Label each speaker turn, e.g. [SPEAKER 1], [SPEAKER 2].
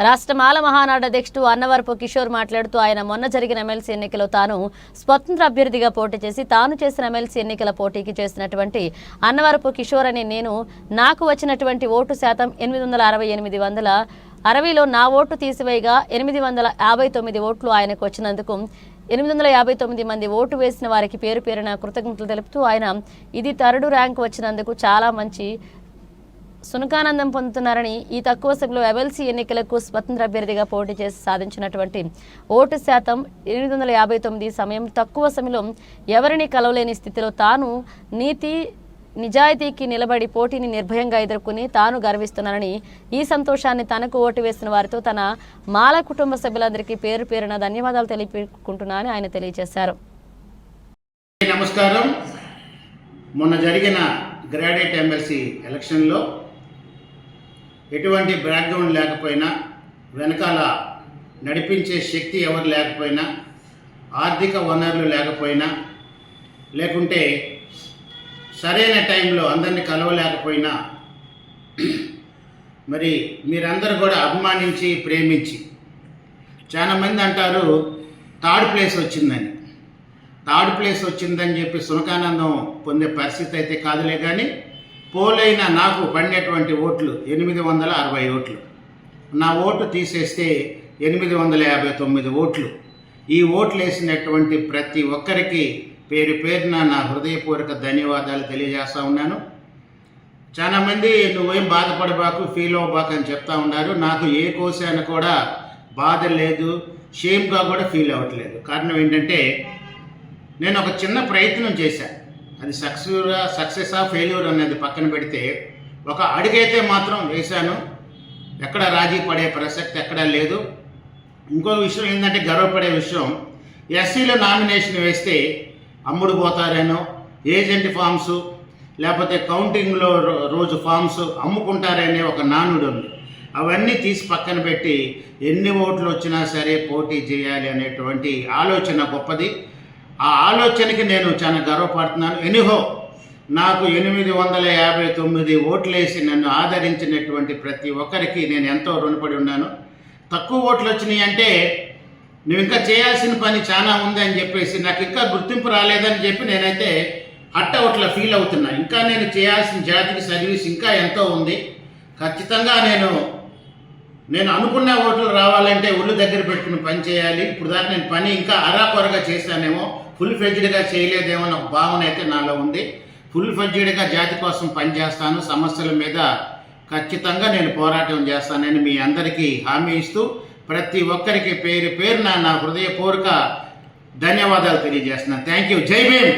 [SPEAKER 1] రాష్ట్ర మాల మహానాడు అధ్యక్షుడు అన్నవరపు కిషోర్ మాట్లాడుతూ ఆయన మొన్న జరిగిన ఎమ్మెల్సీ ఎన్నికలో తాను స్వతంత్ర అభ్యర్థిగా పోటీ చేసి తాను చేసిన ఎమ్మెల్సీ ఎన్నికల పోటీకి చేసినటువంటి అన్నవరపు కిషోర్ అని నేను నాకు వచ్చినటువంటి ఓటు శాతం ఎనిమిది వందల అరవై ఎనిమిది వందల అరవైలో నా ఓటు తీసివేయగా ఎనిమిది వందల యాభై తొమ్మిది ఓట్లు ఆయనకు వచ్చినందుకు ఎనిమిది వందల యాభై తొమ్మిది మంది ఓటు వేసిన వారికి పేరు పేరున కృతజ్ఞతలు తెలుపుతూ ఆయన ఇది థర్డ్ ర్యాంక్ వచ్చినందుకు చాలా మంచి సునకానందం పొందుతున్నారని ఈ తక్కువ సభలో ఎమ్మెల్సీ ఎన్నికలకు స్వతంత్ర అభ్యర్థిగా పోటీ చేసి సాధించినటువంటి ఓటు శాతం ఎనిమిది వందల యాభై తొమ్మిది సమయం తక్కువ సమయంలో ఎవరిని కలవలేని స్థితిలో తాను నీతి నిజాయితీకి నిలబడి పోటీని నిర్భయంగా ఎదుర్కొని తాను గర్విస్తున్నానని ఈ సంతోషాన్ని తనకు ఓటు వేసిన వారితో తన మాల కుటుంబ సభ్యులందరికీ పేరు పేరున ధన్యవాదాలు తెలియకుంటున్నానని ఆయన తెలియజేశారు.
[SPEAKER 2] నమస్కారం. మొన్న జరిగిన గ్రాడ్యుయేట్ ఎమ్మెల్సీ ఎలక్షన్లో ఎటువంటి బ్యాక్గ్రౌండ్ లేకపోయినా వెనకాల నడిపించే శక్తి ఎవరు లేకపోయినా ఆర్థిక వనరులు లేకపోయినా లేకుంటే సరైన టైంలో అందరిని కలవలేకపోయినా మరి మీరందరూ కూడా అభిమానించి ప్రేమించి చాలామంది అంటారు థర్డ్ ప్లేస్ వచ్చిందని. థర్డ్ ప్లేస్ వచ్చిందని చెప్పి సునకానందం పొందే పరిస్థితి అయితే కాదులే కానీ పోలైన నాకు పడినటువంటి ఓట్లు ఎనిమిది వందల అరవై ఓట్లు. నా ఓటు తీసేస్తే ఎనిమిది వందల యాభై తొమ్మిది ఓట్లు. ఈ ఓట్లు వేసినటువంటి ప్రతి ఒక్కరికి పేరు పేరున నా హృదయపూర్వక ధన్యవాదాలు తెలియజేస్తూ ఉన్నాను. చాలామంది నువ్వేం బాధపడబాకు ఫీల్ అవ్వబాకు అని చెప్తా ఉన్నారు. నాకు ఏ కోశాన కూడా బాధ లేదు షేమ్గా కూడా ఫీల్ అవ్వట్లేదు. కారణం ఏంటంటే నేను ఒక చిన్న ప్రయత్నం చేశాను అది సక్సెస్ సక్సెస్ ఆ ఫెయిల్యూర్ అనేది పక్కన పెడితే ఒక అడుగైతే మాత్రం వేశాను. ఎక్కడ రాజీ పడే ప్రసక్తి ఎక్కడా లేదు. ఇంకో విషయం ఏంటంటే గర్వపడే విషయం ఎస్సీలో నామినేషన్ వేస్తే అమ్ముడు పోతారేనో ఏజెంట్ ఫామ్స్ లేకపోతే కౌంటింగ్లో రో- రోజు ఫామ్స్ అమ్ముకుంటారనే ఒక నానుడు ఉంది. అవన్నీ తీసి పక్కన పెట్టి ఎన్ని ఓట్లు వచ్చినా సరే పోటీ చేయాలి అనేటువంటి ఆలోచన గొప్పది. ఆ ఆలోచనకి నేను చాలా గర్వపడుతున్నాను. ఎనిహో నాకు ఎనిమిది వందల యాభై తొమ్మిది ఓట్లేసి నన్ను ఆదరించినటువంటి ప్రతి ఒక్కరికి నేను ఎంతో రుణపడి ఉన్నాను. తక్కువ ఓట్లు వచ్చినాయి అంటే నువ్వు ఇంకా చేయాల్సిన పని చాలా ఉంది అని చెప్పేసి నాకు ఇంకా గుర్తింపు రాలేదని చెప్పి నేనైతే హట్ అవుట్లా ఫీల్ అవుతున్నా. ఇంకా నేను చేయాల్సిన జాతికి సర్వీస్ ఇంకా ఎంతో ఉంది. ఖచ్చితంగా నేను నేను అనుకున్న ఓట్లు రావాలంటే ఒళ్ళు దగ్గర పెట్టుకుని పని చేయాలి. ఇప్పుడు దాకా నేను పని ఇంకా అరాకొరగా చేశానేమో ఫుల్ ఫ్లెడ్జ్డ్గా చేయలేదేమో అన్న భావన అయితే నాలో ఉంది. ఫుల్ ఫ్లెడ్జ్డ్గా జాతి కోసం పనిచేస్తాను సమస్యల మీద ఖచ్చితంగా నేను పోరాటం చేస్తానని మీ అందరికీ హామీ ఇస్తూ ప్రతి ఒక్కరికి పేరు పేరున నా హృదయపూర్వక ధన్యవాదాలు తెలియజేస్తున్నాను. Thank you. జై భీమ్!